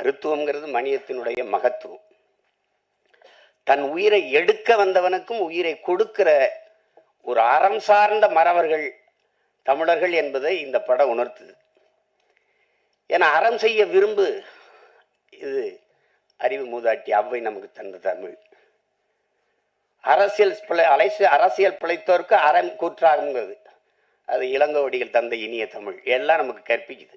மருத்துவங்கிறது மணியத்தினுடைய மகத்துவம். தன் உயிரை எடுக்க வந்தவனுக்கும் உயிரை கொடுக்கிற ஒரு அறம் சார்ந்த மறவர்கள் தமிழர்கள் என்பதை இந்த படம் உணர்த்துது. ஏன்னா அறம் செய்ய விரும்பு இது அறிவு மூதாட்டி அவ்வை நமக்கு தந்த தமிழ். அரசியல் பிழை அலைசு அரசியல் பிழைத்தோருக்கு அறம் கூற்றாகுங்கிறது அது இளங்கோவடிகள் தந்த இனிய தமிழ். எல்லாம் நமக்கு கற்பிக்குது.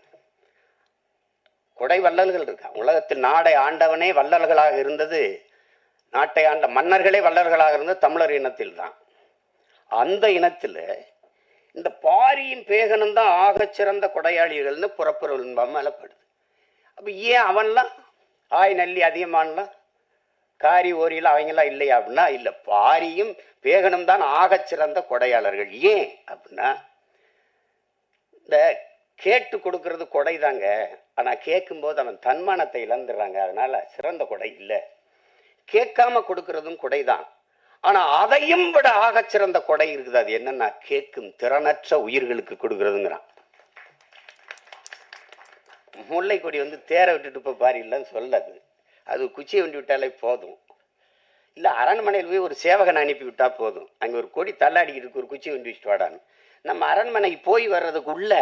கொடை வள்ளல்கள் இருக்கா? உலகத்தில் நாடை ஆண்டவனே வள்ளல்களாக இருந்தது. நாட்டை ஆண்ட மன்னர்களே வள்ளல்களாக இருந்தது தமிழர் இனத்தில் தான் அந்த இனத்தில் இந்த பாரியும் பேகனும் தான் ஆகச்சிறந்த கொடையாளிகள்னு புறப்புறல் வெண்பாமாலை பாடுது ஏன் அவன்லாம்? ஆய் நல்லி அதிகமானலாம்? காரி ஓரியில் அவங்களாம் இல்லையா அப்படின்னா இல்லை பாரியும் பேகனும் தான் ஆகச்சிறந்த கொடையாளர்கள். ஏன் அப்படின்னா இந்த கேட்டு கொடுக்கறது கொடை தாங்க ஆனால் கேட்கும்போது அவன் தன்மானத்தை இழந்துடுறாங்க. அதனால சிறந்த கொடை இல்லை. கேட்காம கொடுக்கறதும் கொடை தான் ஆனால் அதையும் விட ஆக சிறந்த கொடை இருக்குது. அது என்னன்னா கேட்கும் திறனற்ற உயிர்களுக்கு கொடுக்கறதுங்கிறான். முல்லை கொடி வந்து தேரை விட்டுட்டு இப்போ பாரு இல்லைன்னு சொல்லாது. அது குச்சியை வண்டி விட்டாலே போதும். இல்லை அரண்மனையில் போய் ஒரு சேவகனை அனுப்பி விட்டால் போதும். அங்கே ஒரு கொடி தள்ளாடிக்கிட்டு இருக்கு ஒரு குச்சி வண்டி வச்சுட்டு வாடான்னு. நம்ம அரண்மனைக்கு போய் வர்றதுக்குள்ள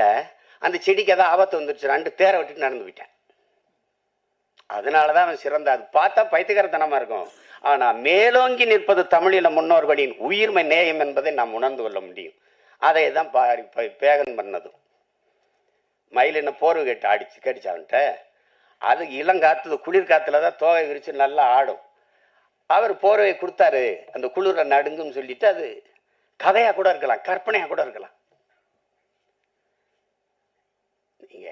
அந்த செடிக்கு ஏதாவது ஆபத்து வந்துருச்சு. ரெண்டு தேரை விட்டுட்டு நடந்து போயிட்டேன். அதனால தான் அவன் சிறந்த அது பார்த்தா பைத்தியகரத்தனமாக இருக்கும். ஆனால் மேலோங்கி நிற்பது தமிழில முன்னோர்களின் உயிர்மை நேயம் என்பதை நாம் உணர்ந்து கொள்ள முடியும். அதை தான் பாரி ப- பேகன் பண்ணதும். மயில் என்ன போர்வை கேட்டு அடிச்சு கடிச்சான்ட்ட அது இளங்காத்து குளிர் காத்துல தான் தோகை விரிச்சு நல்லா ஆடும். அவர் போர்வை கொடுத்தாரு. அந்த குளிர நடுங்குன்னு சொல்லிட்டு அது கதையாக கூட இருக்கலாம் கற்பனையாக கூட இருக்கலாம்.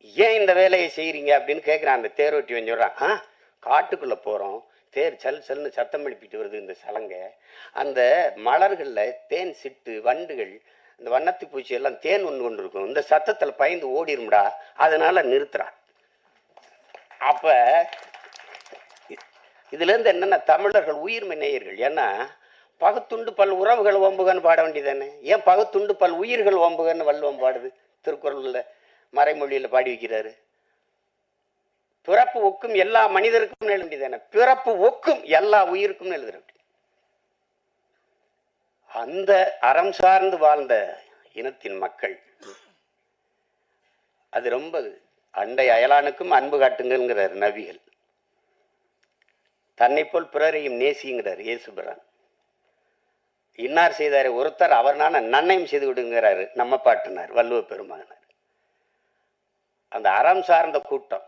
ஏன் இந்த வேலையை செய்கிறீங்க அப்படின்னு கேட்குறான் அந்த தேரோட்டி வந்து சொல்கிறான் ஆ காட்டுக்குள்ளே போகிறோம் தேர் சல் சல்னு சத்தம் எழுப்பிட்டு வருது இந்த சலங்கை. அந்த மலர்களில் தேன் சிட்டு வண்டுகள் இந்த வண்ணத்து பூச்சி எல்லாம் தேன் ஒன்று கொண்டு இருக்கும். இந்த சத்தத்தில் பயந்து ஓடிரும்டா. அதனால நிறுத்துறான். அப்போ இதுலேருந்து என்னென்ன தமிழர்கள் உயிர்மை நேயர்கள் ஏன்னா பகுத்துண்டு பல் உறவுகள் ஓம்புகன்னு பாட வேண்டியதானே ஏன் பகுத்துண்டு பல் உயிர்கள் ஓம்புகன்னு வள்ளுவம் பாடுது? திருக்குறளில். மறைமொழியில பாடி வைக்கிறாரு. பிறப்பு ஒக்கும் எல்லா மனிதருக்கும் எழுத வேண்டியதானே பிறப்பு ஒக்கும் எல்லா உயிருக்கும் எழுதுறது அந்த அறம் சார்ந்து வாழ்ந்த இனத்தின் மக்கள் அது ரொம்ப அண்டை அயலானுக்கும் அன்பு காட்டுங்கிறார் நபிகள். தன்னை போல் பிறரையும் நேசிங்கிறார் இயேசுபிரான் இன்னார் செய்தார் ஒருத்தர் அவர்னான நன்மையும் செய்து விடுங்கிறாரு நம்ம பாட்டினார் வள்ளுவ பெருமானார் அந்த அறம் சார்ந்த கூட்டம்.